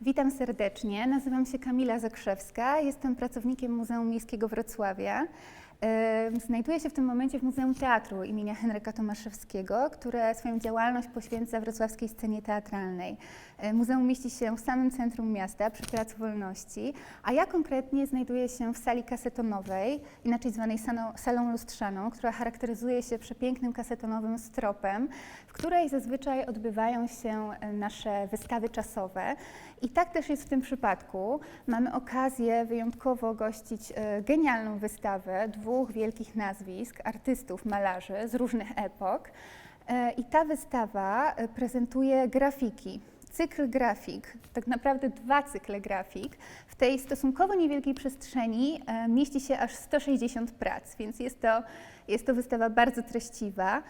Witam serdecznie. Nazywam się Kamila Zakrzewska. Jestem pracownikiem Muzeum Miejskiego Wrocławia. Znajduję się w tym momencie w Muzeum Teatru imienia Henryka Tomaszewskiego, które swoją działalność poświęca wrocławskiej scenie teatralnej. Muzeum mieści się w samym centrum miasta, przy Placu Wolności, a ja konkretnie znajduję się w sali kasetonowej, inaczej zwanej salą, salą lustrzaną, która charakteryzuje się przepięknym kasetonowym stropem, w której zazwyczaj odbywają się e, nasze wystawy czasowe. I tak też jest w tym przypadku. Mamy okazję wyjątkowo gościć e, genialną wystawę dwóch wielkich nazwisk, artystów, malarzy z różnych epok. E, I ta wystawa e, prezentuje grafiki. Cykl grafik, tak naprawdę dwa cykle grafik. W tej stosunkowo niewielkiej przestrzeni mieści się aż 160 prac, więc jest to, jest to wystawa bardzo treściwa.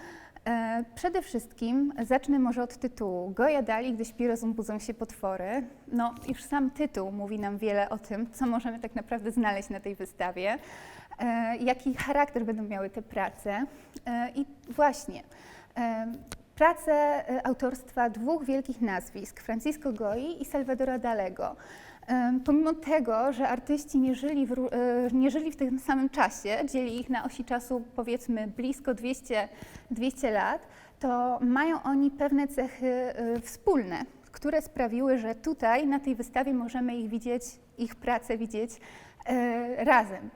E, Przede wszystkim zacznę może od tytułu. Goja Dali, gdy śpi rozum budzą się potwory. No, już sam tytuł mówi nam wiele o tym, co możemy tak naprawdę znaleźć na tej wystawie, e, jaki charakter będą miały te prace. E, I właśnie, prace autorstwa dwóch wielkich nazwisk, Francisco Goi i Salvadora Dalego. Pomimo tego, że artyści nie żyli, w, e, nie żyli w tym samym czasie, dzieli ich na osi czasu powiedzmy blisko 200, 200 lat, to mają oni pewne cechy e, wspólne, które sprawiły, że tutaj na tej wystawie możemy ich widzieć, ich pracę widzieć e, razem.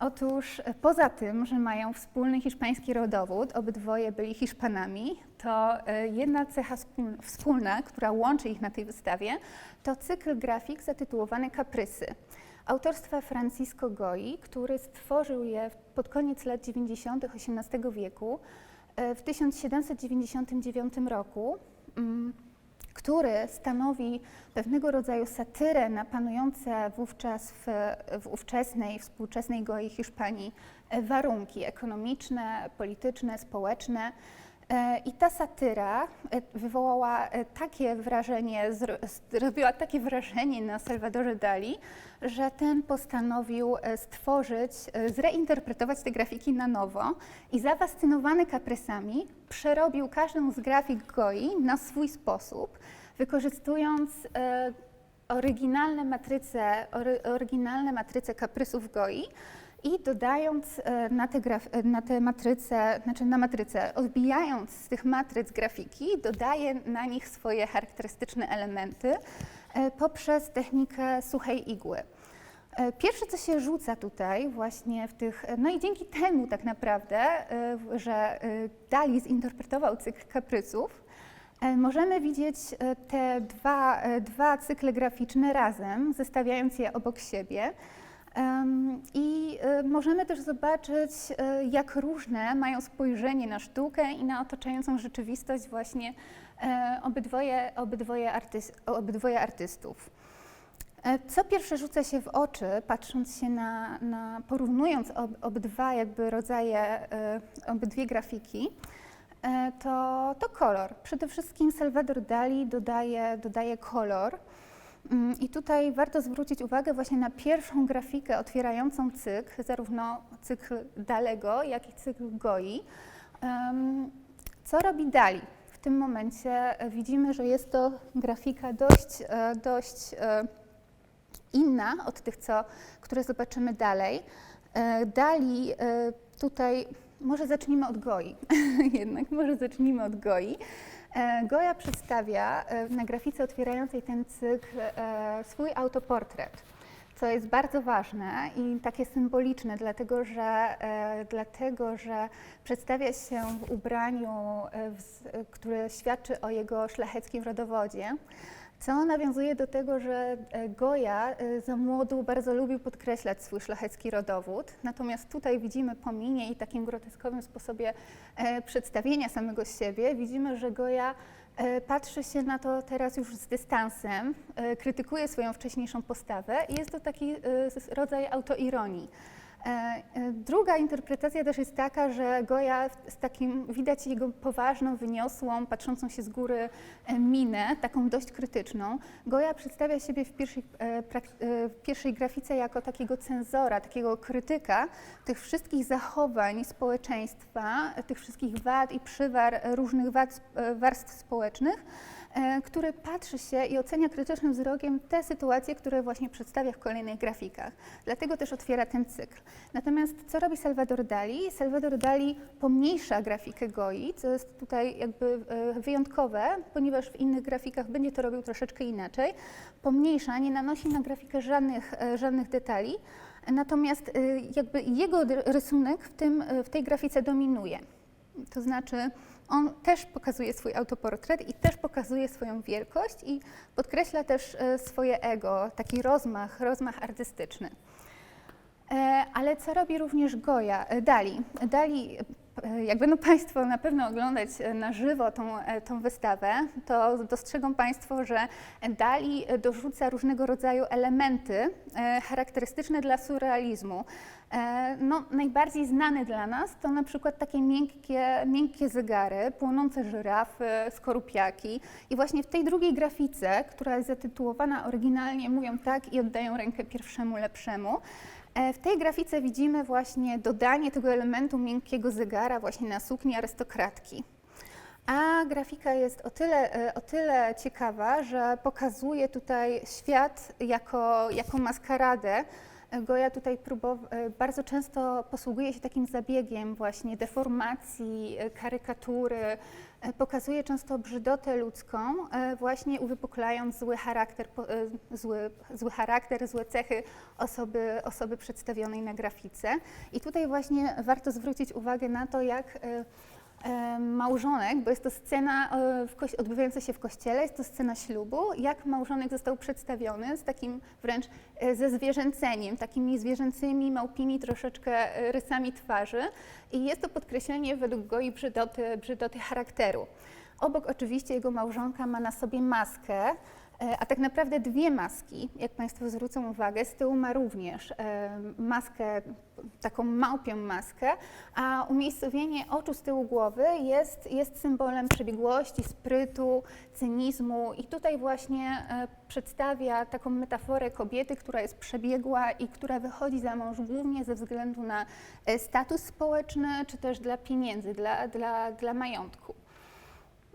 Otóż e, poza tym, że mają wspólny hiszpański rodowód, obydwoje byli Hiszpanami, to e, jedna cecha wspól- wspólna, która łączy ich na tej wystawie, to cykl grafik zatytułowany Kaprysy. Autorstwa Francisco Goi, który stworzył je pod koniec lat 90. XVIII wieku, e, w 1799 roku. Który stanowi pewnego rodzaju satyrę na panujące wówczas w, w ówczesnej, współczesnej Goi Hiszpanii warunki ekonomiczne, polityczne, społeczne. E, I ta satyra e, wywołała e, takie wrażenie, zro- zrobiła takie wrażenie na Salvadorze Dali, że ten postanowił stworzyć, zreinterpretować te grafiki na nowo i zafascynowany kaprysami przerobił każdą z grafik Goi na swój sposób, wykorzystując oryginalne matryce, ory, oryginalne matryce kaprysów Goi i dodając e, na te, e, na te matryce, znaczy na matryce, odbijając z tych matryc grafiki, dodaje na nich swoje charakterystyczne elementy e, poprzez technikę suchej igły. Pierwsze, co się rzuca tutaj właśnie w tych, no i dzięki temu tak naprawdę, że Dali zinterpretował cykl kaprysów, e, możemy widzieć te dwa, dwa cykle graficzne razem, zestawiając je obok siebie. I e, możemy też zobaczyć, e, jak różne mają spojrzenie na sztukę i na otaczającą rzeczywistość właśnie e, obydwoje, obydwoje, artys, obydwoje artystów. Co pierwsze rzuca się w oczy, patrząc się na, na porównując ob, obydwa jakby rodzaje, obydwie grafiki, to, to kolor. Przede wszystkim Salvador Dali dodaje, dodaje kolor. Mm, I tutaj warto zwrócić uwagę właśnie na pierwszą grafikę otwierającą cykl, zarówno cykl Dalego, jak i cykl Goi. Co robi Dali? W tym momencie widzimy, że jest to grafika dość, e, dość e, inna od tych, co, które zobaczymy dalej. E, Dali tutaj, może zacznijmy od Goi, jednak może zacznijmy od Goi. E, Goja przedstawia e, na grafice otwierającej ten cykl e, swój autoportret, co jest bardzo ważne i takie symboliczne, dlatego że, dlatego, że przedstawia się w ubraniu, które świadczy o jego szlacheckim rodowodzie. Co nawiązuje do tego, że e, Goja e, za młodu bardzo lubił podkreślać swój szlachecki rodowód, natomiast tutaj widzimy po minie i takim groteskowym sposobie e, przedstawienia samego siebie, widzimy, że Goja patrzy się na to teraz już z dystansem, krytykuje swoją wcześniejszą postawę i jest to taki rodzaj autoironii. E, e, Druga interpretacja też jest taka, że Goja z takim, widać jego poważną, wyniosłą, patrzącą się z góry e, minę, taką dość krytyczną. Goja przedstawia siebie w pierwszej, w pierwszej grafice jako takiego cenzora, takiego krytyka tych wszystkich zachowań społeczeństwa, tych wszystkich wad i przywar różnych wad, warstw społecznych, który patrzy się i ocenia krytycznym wzrokiem te sytuacje, które właśnie przedstawia w kolejnych grafikach. Dlatego też otwiera ten cykl. Natomiast co robi Salvador Dali? Salvador Dali pomniejsza grafikę Goi, co jest tutaj jakby e, wyjątkowe, ponieważ w innych grafikach będzie to robił troszeczkę inaczej. Pomniejsza, nie nanosi na grafikę żadnych, e, żadnych detali, natomiast e, jakby jego rysunek w, tym, e, w tej grafice dominuje. To znaczy, on też pokazuje swój autoportret i też pokazuje swoją wielkość i podkreśla też e, swoje ego, taki rozmach, rozmach artystyczny. E, Ale co robi również Goya, e, Dali? Dali, jak będą Państwo na pewno oglądać na żywo tą, tą wystawę, to dostrzegą Państwo, że Dali dorzuca różnego rodzaju elementy charakterystyczne dla surrealizmu. E, No, najbardziej znany dla nas to na przykład takie miękkie, miękkie zegary, płonące żyrafy, skorupiaki. I właśnie w tej drugiej grafice, która jest zatytułowana oryginalnie Mówią tak i oddają rękę pierwszemu lepszemu, E, W tej grafice widzimy właśnie dodanie tego elementu miękkiego zegara właśnie na sukni arystokratki. A grafika jest o tyle, e, o tyle ciekawa, że pokazuje tutaj świat jako, jako maskaradę. Goya tutaj e, bardzo często posługuje się takim zabiegiem właśnie deformacji, e, karykatury, e, pokazuje często brzydotę ludzką, właśnie uwypuklając zły charakter, zły, zły charakter, złe cechy osoby, osoby przedstawionej na grafice. I tutaj właśnie warto zwrócić uwagę na to, jak małżonek, bo jest to scena e, odbywająca się w kościele, jest to scena ślubu, jak małżonek został przedstawiony z takim wręcz e, ze zwierzęceniem, takimi zwierzęcymi, małpimi troszeczkę e, rysami twarzy i jest to podkreślenie według Goi brzydoty, brzydoty charakteru. Obok oczywiście jego małżonka ma na sobie maskę, a tak naprawdę dwie maski, jak Państwo zwrócą uwagę, z tyłu ma również e, maskę, taką małpią maskę, a umiejscowienie oczu z tyłu głowy jest, jest symbolem przebiegłości, sprytu, cynizmu i tutaj właśnie e, przedstawia taką metaforę kobiety, która jest przebiegła i która wychodzi za mąż głównie ze względu na e, status społeczny, czy też dla pieniędzy, dla, dla, dla majątku.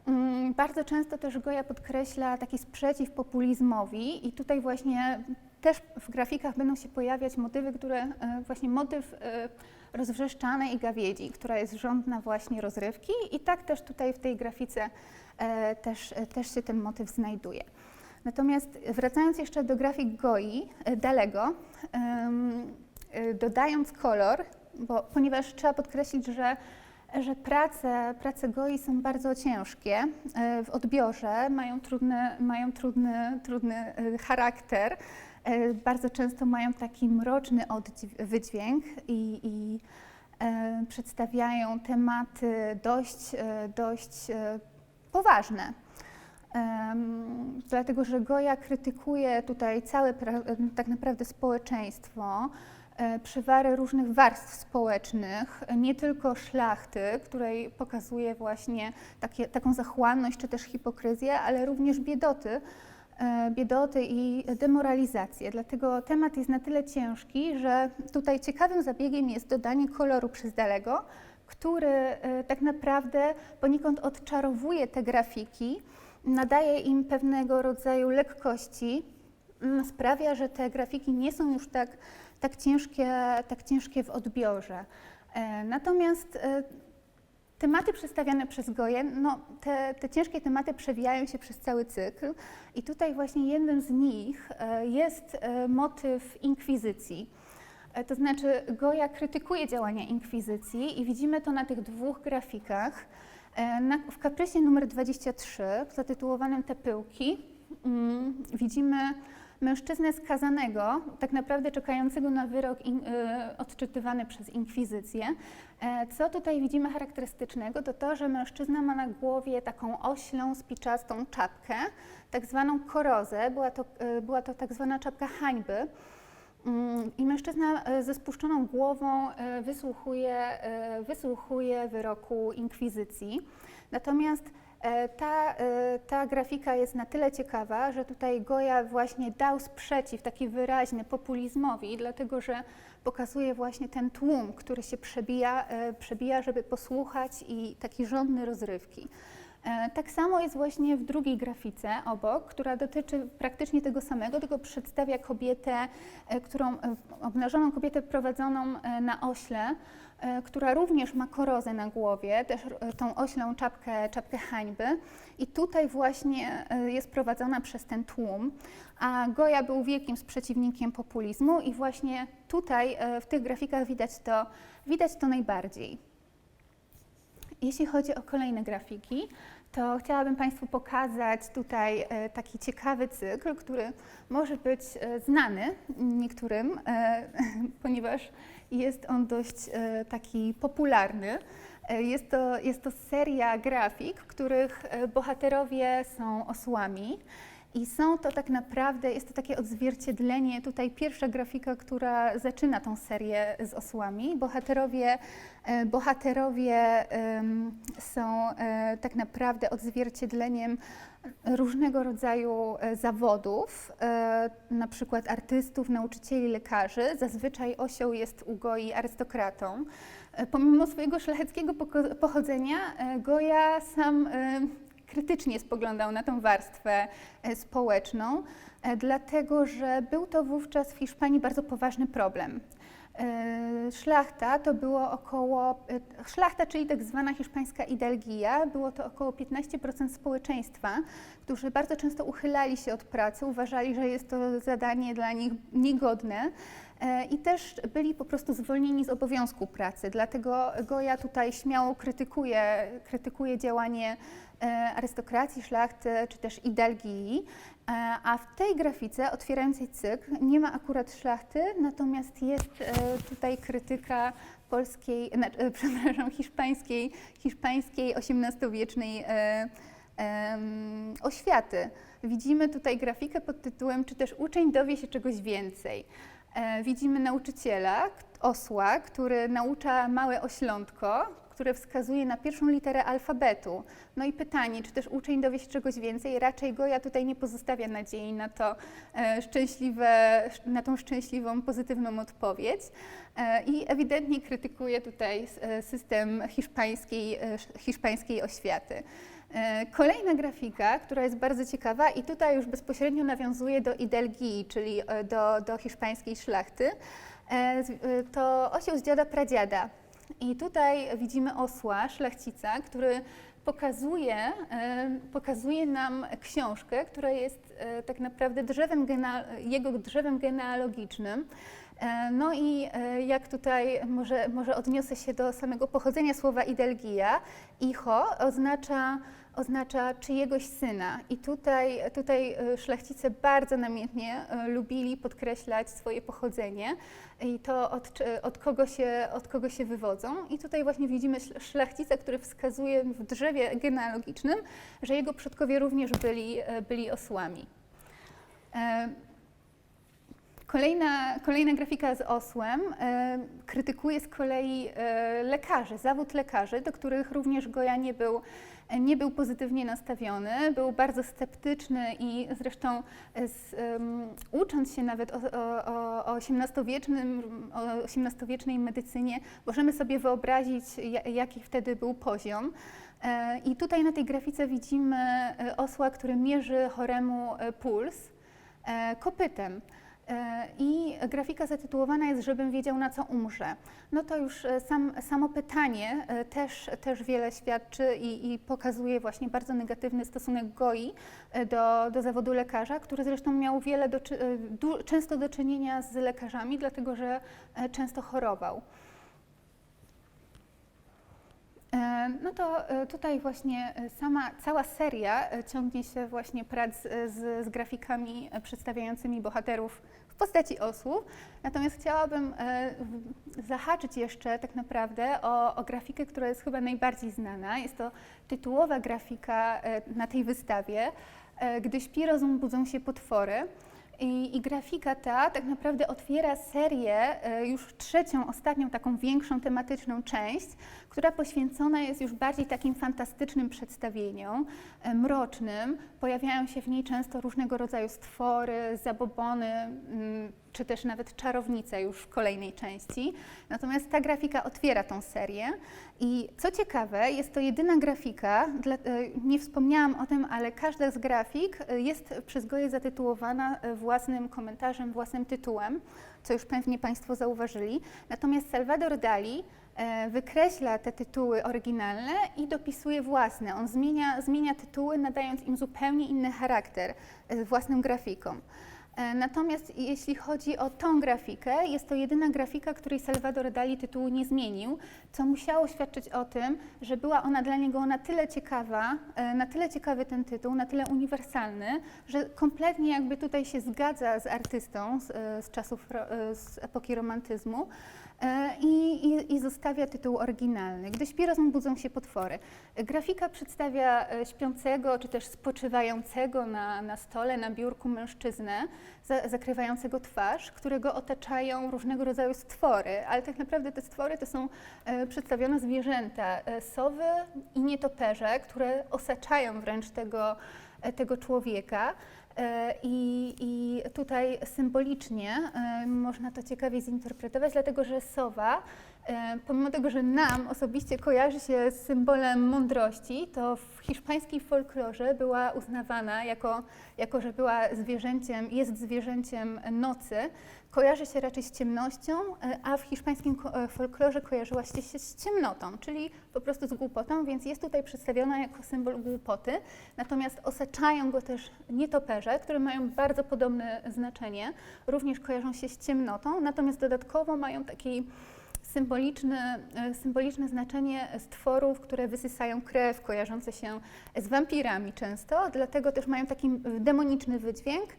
Mm, Bardzo często też Goya podkreśla taki sprzeciw populizmowi i tutaj właśnie też w grafikach będą się pojawiać motywy, które e, właśnie motyw e, rozwrzeszczanej gawiedzi, która jest żądna właśnie rozrywki i tak też tutaj w tej grafice e, też, też się ten motyw znajduje. Natomiast wracając jeszcze do grafik Goi, Dalego, dodając kolor, bo, ponieważ trzeba podkreślić, że że prace, prace Goi są bardzo ciężkie e, w odbiorze, mają trudny, mają trudny, trudny e, charakter, e, bardzo często mają taki mroczny wydźwięk i, i przedstawiają tematy dość, dość poważne. Em, dlatego, że Goya krytykuje tutaj całe tak naprawdę społeczeństwo, przywary różnych warstw społecznych, nie tylko szlachty, której pokazuje właśnie takie, taką zachłanność czy też hipokryzję, ale również biedoty, e, biedoty i demoralizację. Dlatego temat jest na tyle ciężki, że tutaj ciekawym zabiegiem jest dodanie koloru przez Dalego, który e, tak naprawdę poniekąd odczarowuje te grafiki, nadaje im pewnego rodzaju lekkości, sprawia, że te grafiki nie są już tak, tak, ciężkie, tak ciężkie w odbiorze. E, Natomiast e, tematy przedstawiane przez Goję, no, te, te ciężkie tematy przewijają się przez cały cykl i tutaj właśnie jednym z nich e, jest motyw inkwizycji. To znaczy Goya krytykuje działania inkwizycji i widzimy to na tych dwóch grafikach. Na, w kaprysie numer 23, zatytułowanym Te pyłki, mm, widzimy mężczyznę skazanego, tak naprawdę czekającego na wyrok in, y, odczytywany przez inkwizycję. E, Co tutaj widzimy charakterystycznego, to to, że mężczyzna ma na głowie taką oślą, spiczastą czapkę, tak zwaną korozę, była to, y, była to tak zwana czapka hańby. Mm, I mężczyzna e, ze spuszczoną głową wysłuchuje, wysłuchuje wyroku inkwizycji. Natomiast ta, e, ta grafika jest na tyle ciekawa, że tutaj Goya właśnie dał sprzeciw taki wyraźny populizmowi, dlatego że pokazuje właśnie ten tłum, który się przebija, e, przebija żeby posłuchać i taki żądny rozrywki. E, Tak samo jest właśnie w drugiej grafice obok, która dotyczy praktycznie tego samego, tylko przedstawia kobietę, e, którą, e, obnażoną kobietę prowadzoną e, na ośle, e, która również ma korozę na głowie, też e, tą oślą czapkę, czapkę hańby. I tutaj właśnie e, jest prowadzona przez ten tłum. A Goya był wielkim sprzeciwnikiem populizmu i właśnie tutaj e, w tych grafikach widać to, widać to najbardziej. Jeśli chodzi o kolejne grafiki, to chciałabym Państwu pokazać tutaj e, taki ciekawy cykl, który może być e, znany niektórym, e, ponieważ jest on dość e, taki popularny. E, Jest to, jest to seria grafik, których e, bohaterowie są osłami. I są to tak naprawdę, jest to takie odzwierciedlenie, tutaj pierwsza grafika, która zaczyna tą serię z osłami. Bohaterowie, e, bohaterowie są e, tak naprawdę odzwierciedleniem różnego rodzaju e, zawodów, na przykład artystów, nauczycieli, lekarzy. Zazwyczaj osioł jest u Goi arystokratą. Pomimo swojego szlacheckiego pochodzenia, Goja sam krytycznie spoglądał na tą warstwę e, społeczną, e, dlatego że był to wówczas w Hiszpanii bardzo poważny problem. E, Szlachta to było około, szlachta, czyli tak zwana hiszpańska idalgia, było to około 15% społeczeństwa, którzy bardzo często uchylali się od pracy, uważali, że jest to zadanie dla nich niegodne i też byli po prostu zwolnieni z obowiązku pracy. Dlatego Goja tutaj śmiało krytykuje, krytykuje działanie e, arystokracji, szlachty czy też. E, A w tej grafice otwierającej cykl nie ma akurat szlachty, natomiast jest e, tutaj krytyka polskiej, na- e, przepraszam, hiszpańskiej, hiszpańskiej XVIII-wiecznej e, oświaty. Widzimy tutaj grafikę pod tytułem Czy też uczeń dowie się czegoś więcej? E, Widzimy nauczyciela, osła, który naucza małe oślątko, które wskazuje na pierwszą literę alfabetu. No i pytanie, czy też uczeń dowie się czegoś więcej? Raczej Goja tutaj nie pozostawia nadziei na to e, szczęśliwe, na tą szczęśliwą, pozytywną odpowiedź e, i ewidentnie krytykuje tutaj e, system hiszpańskiej, sz- hiszpańskiej oświaty. Kolejna grafika, która jest bardzo ciekawa i tutaj już bezpośrednio nawiązuje do idelgii, czyli do, do hiszpańskiej szlachty, to osioł z dziada pradziada. I tutaj widzimy osła, szlachcica, który pokazuje, e, pokazuje nam książkę, która jest e, tak naprawdę drzewem jego drzewem genealogicznym. E, No i jak tutaj może, może odniosę się do samego pochodzenia słowa idelgia, icho oznacza, oznacza czyjegoś syna. I tutaj, tutaj e, szlachcice bardzo namiętnie e, lubili podkreślać swoje pochodzenie i to od, czy- od, kogo się, od kogo się wywodzą. I tutaj właśnie widzimy szl- szlachcica, który wskazuje w drzewie genealogicznym, że jego przodkowie również byli, e, byli osłami. Kolejna, kolejna grafika z osłem e, krytykuje z kolei e, lekarzy, zawód lekarzy, do których również Goja nie był, nie był pozytywnie nastawiony, był bardzo sceptyczny i zresztą z, ucząc się nawet o, o, o, XVIII-wiecznym, o XVIII-wiecznej medycynie, możemy sobie wyobrazić, ja- jaki wtedy był poziom. E, I tutaj na tej grafice widzimy e, osła, który mierzy choremu e, puls e, kopytem. I grafika zatytułowana jest, żebym wiedział, na co umrze. No to już e, sam, samo pytanie e, też, też wiele świadczy i, i pokazuje właśnie bardzo negatywny stosunek Goi e, do, do zawodu lekarza, który zresztą miał wiele do, często do czynienia z lekarzami, dlatego że często chorował. E, No to e, tutaj właśnie e, sama, cała seria ciągnie się właśnie prac z, z grafikami przedstawiającymi bohaterów w postaci osłów. Natomiast chciałabym zahaczyć jeszcze tak naprawdę o, o grafikę, która jest chyba najbardziej znana. Jest to tytułowa grafika na tej wystawie, Gdy śpi rozum, budzą się potwory. I, I grafika ta tak naprawdę otwiera serię, e, już trzecią, ostatnią taką większą tematyczną część, która poświęcona jest już bardziej takim fantastycznym przedstawieniom, e, mrocznym. Pojawiają się w niej często różnego rodzaju stwory, zabobony, mm, czy też nawet czarownice już w kolejnej części. Natomiast ta grafika otwiera tą serię i co ciekawe, jest to jedyna grafika, dla, e, nie wspomniałam o tym, ale każda z grafik e, jest przez Goję zatytułowana e, własnym komentarzem, własnym tytułem, co już pewnie Państwo zauważyli. Natomiast Salvador Dali wykreśla te tytuły oryginalne i dopisuje własne. On zmienia, zmienia tytuły, nadając im zupełnie inny charakter własnym grafikom. E, Natomiast jeśli chodzi o tą grafikę, jest to jedyna grafika, której Salvador Dali tytułu nie zmienił, co musiało świadczyć o tym, że była ona dla niego na tyle ciekawa, e, na tyle ciekawy ten tytuł, na tyle uniwersalny, że kompletnie jakby tutaj się zgadza z artystą z, e, z czasów, z epoki romantyzmu. E, I, i, I zostawia tytuł oryginalny. Gdy śpi, budzą się potwory. Grafika przedstawia e, śpiącego czy też spoczywającego na, na stole, na biurku mężczyznę, za, zakrywającego twarz, którego otaczają różnego rodzaju stwory, ale tak naprawdę te stwory to są e, przedstawione zwierzęta, sowy i nietoperze, które osaczają wręcz tego, tego człowieka. E, I, I tutaj symbolicznie e, można to ciekawie zinterpretować, dlatego że sowa, pomimo tego, że nam osobiście kojarzy się z symbolem mądrości, to w hiszpańskiej folklorze była uznawana jako, jako że była zwierzęciem, jest zwierzęciem nocy, kojarzy się raczej z ciemnością, e, a w hiszpańskim e, folklorze kojarzyła się z ciemnotą, czyli po prostu z głupotą, więc jest tutaj przedstawiona jako symbol głupoty. Natomiast osaczają go też nietoperze, które mają bardzo podobne znaczenie, również kojarzą się z ciemnotą, natomiast dodatkowo mają taki symboliczne, symboliczne znaczenie stworów, które wysysają krew, kojarzące się z wampirami często, dlatego też mają taki demoniczny wydźwięk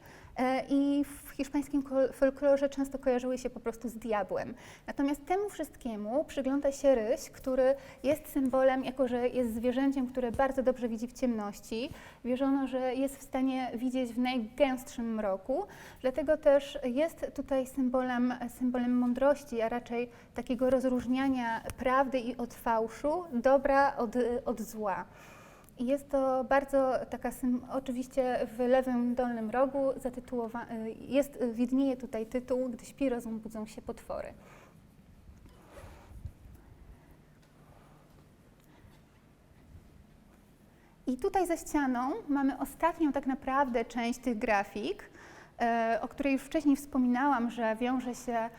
i w hiszpańskim folklorze często kojarzyły się po prostu z diabłem. Natomiast temu wszystkiemu przygląda się ryś, który jest symbolem, jako że jest zwierzęciem, które bardzo dobrze widzi w ciemności. Wierzono, że jest w stanie widzieć w najgęstszym mroku, dlatego też jest tutaj symbolem, symbolem mądrości, a raczej takiego rozróżniania prawdy i od fałszu, dobra od, od zła. Jest to bardzo taka, oczywiście w lewym dolnym rogu zatytułowa, y, jest, widnieje tutaj tytuł, gdy śpi rozum, budzą się potwory. I tutaj za ścianą mamy ostatnią tak naprawdę część tych grafik, e, o której już wcześniej wspominałam, że wiąże się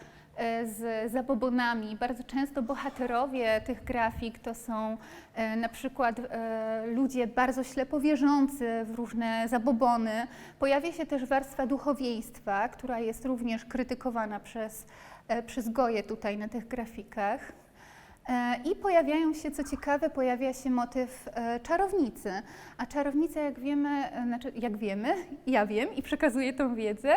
z zabobonami. Bardzo często bohaterowie tych grafik to są e, na przykład e, ludzie bardzo ślepo wierzący w różne zabobony. Pojawia się też warstwa duchowieństwa, która jest również krytykowana przez, e, przez Goję tutaj na tych grafikach. E, I pojawiają się, co ciekawe, pojawia się motyw e, czarownicy. A czarownice, jak wiemy, e, znaczy jak wiemy, ja wiem i przekazuję tą wiedzę,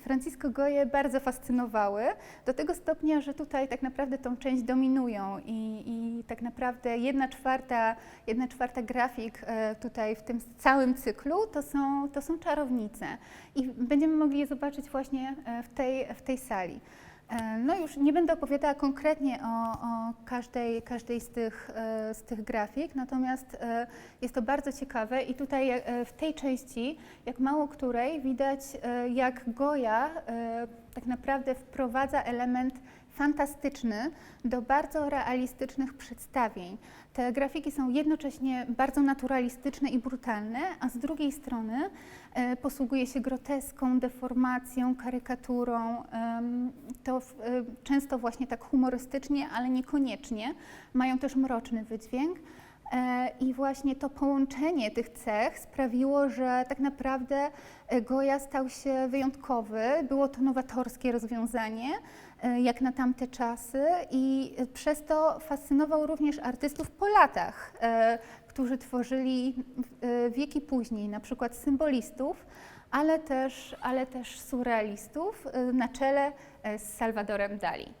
Francisco Goje bardzo fascynowały do tego stopnia, że tutaj tak naprawdę tą część dominują i, i tak naprawdę jedna czwarta, jedna czwarta grafik tutaj w tym całym cyklu to są, to są czarownice i będziemy mogli je zobaczyć właśnie w tej, w tej sali. E, No już nie będę opowiadała konkretnie o, o każdej, każdej z, tych, e, z tych grafik, natomiast e, jest to bardzo ciekawe i tutaj w tej części, jak mało której, widać jak Goja tak naprawdę wprowadza element fantastyczny do bardzo realistycznych przedstawień. Te grafiki są jednocześnie bardzo naturalistyczne i brutalne, a z drugiej strony e, posługuje się groteską, deformacją, karykaturą. To e, często właśnie tak humorystycznie, ale niekoniecznie. Mają też mroczny wydźwięk. E, I właśnie to połączenie tych cech sprawiło, że tak naprawdę Goya stał się wyjątkowy. Było to nowatorskie rozwiązanie, jak na tamte czasy, i e, przez to fascynował również artystów po latach, e, którzy tworzyli e, wieki później, na przykład symbolistów, ale też, ale też surrealistów, e, na czele e, z Salvadorem Dali.